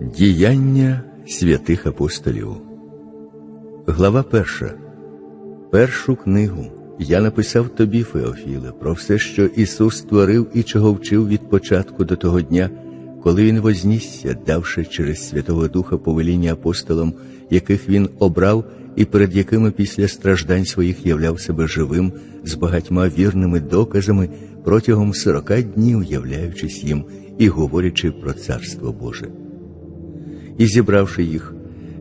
Діяння святих апостолів. Глава перша. Першу книгу я написав тобі, Феофіле, про все, що Ісус створив і чого вчив від початку до того дня, коли Він вознісся, давши через Святого Духа повеління апостолам, яких Він обрав, і перед якими після страждань своїх являв себе живим з багатьма вірними доказами протягом сорока днів, являючись їм і говорячи про Царство Боже і, зібравши їх,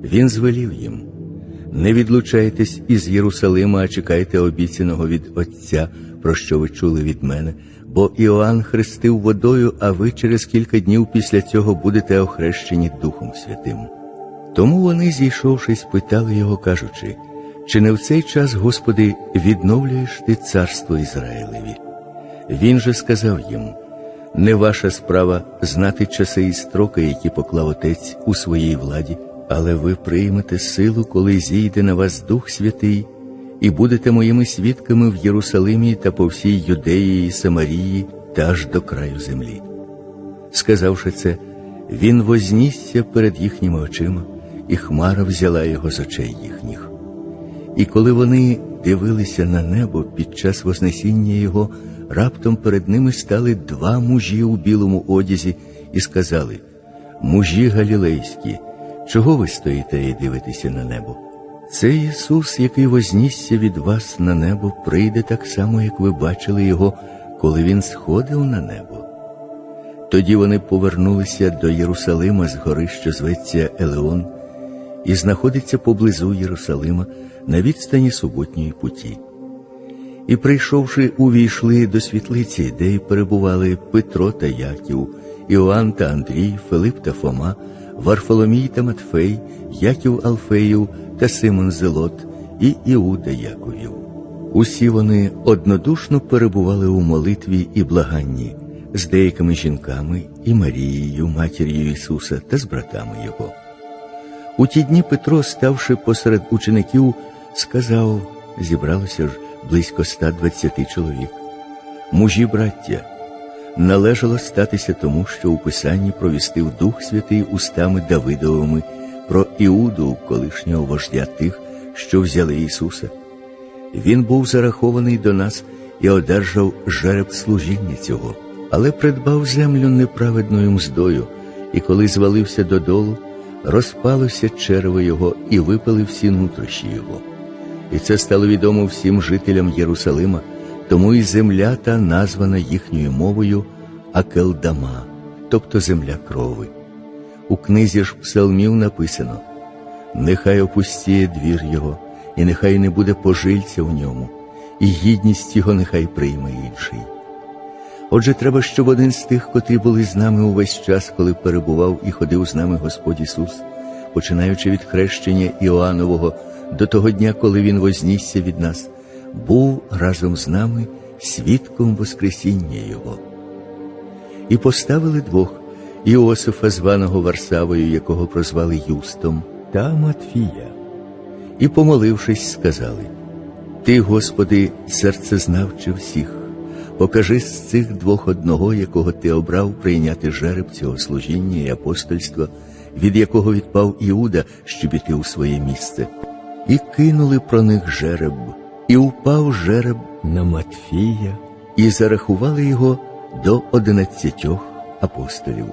він звелів їм: не відлучайтесь із Єрусалима, а чекайте обіцяного від Отця, про що ви чули від мене, бо Іоанн хрестив водою, а ви через кілька днів після цього будете охрещені Духом Святим. Тому вони, зійшовшись, питали його, кажучи, чи не в цей час, Господи, відновлюєш ти царство Ізраїлеві? Він же сказав їм: не ваша справа знати часи і строки, які поклав Отець у своїй владі, але ви приймете силу, коли зійде на вас Дух Святий, і будете моїми свідками в Єрусалимі та по всій Юдеї і Самарії та аж до краю землі. Сказавши це, він вознісся перед їхніми очима, і хмара взяла його з очей їхніх. І коли вони дивилися на небо під час Вознесіння Його, раптом перед ними стали два мужі у білому одязі і сказали: Мужі галілейські, чого ви стоїте і дивитеся на небо? Це Ісус, який вознісся від вас на небо, прийде так само, як ви бачили Його, коли Він сходив на небо. Тоді вони повернулися до Єрусалима з гори, що зветься Елеон, і знаходиться поблизу Єрусалима на відстані суботньої путі. І, прийшовши, увійшли до світлиці, де й перебували Петро та Яків, Іоанн та Андрій, Филип та Фома, Варфоломій та Матфей, Яків Алфеїв та Симон Зелот і Іуда Яковів. Усі вони однодушно перебували у молитві і благанні з деякими жінками і Марією, матір'ю Ісуса та з братами Його. У ті дні Петро, ставши посеред учеників, сказав: зібралося ж близько 120 чоловік. Мужі браття, належало статися тому, що у Писанні провістив Дух Святий устами Давидовими про Іуду, колишнього вождя тих, що взяли Ісуса. Він був зарахований до нас і одержав жереб служіння цього, але придбав землю неправедною мздою, і коли звалився додолу, розпалося черево його і випали всі нутрощі його. І це стало відомо всім жителям Єрусалима, тому і земля та названа їхньою мовою Акелдама, тобто земля крови. У книзі ж псалмів написано: нехай опустіє двір його, і нехай не буде пожильця в ньому, і гідність його нехай прийме інший. Отже, треба, щоб один з тих, котрі були з нами увесь час, коли перебував і ходив з нами Господь Ісус, починаючи від хрещення Іоаннового до того дня, коли Він вознісся від нас, був разом з нами свідком Воскресіння Його. І поставили двох Іосифа, званого Варсавою, якого прозвали Юстом, та Матфія, і, помолившись, сказали: Ти, Господи, серцезнавче всіх, покажи з цих двох одного, якого ти обрав прийняти жереб цього служіння і апостольства, від якого відпав Іуда, щоб іти у своє місце і кинули про них жереб, і упав жереб на Матфія, і зарахували його до одинадцятьох апостолів.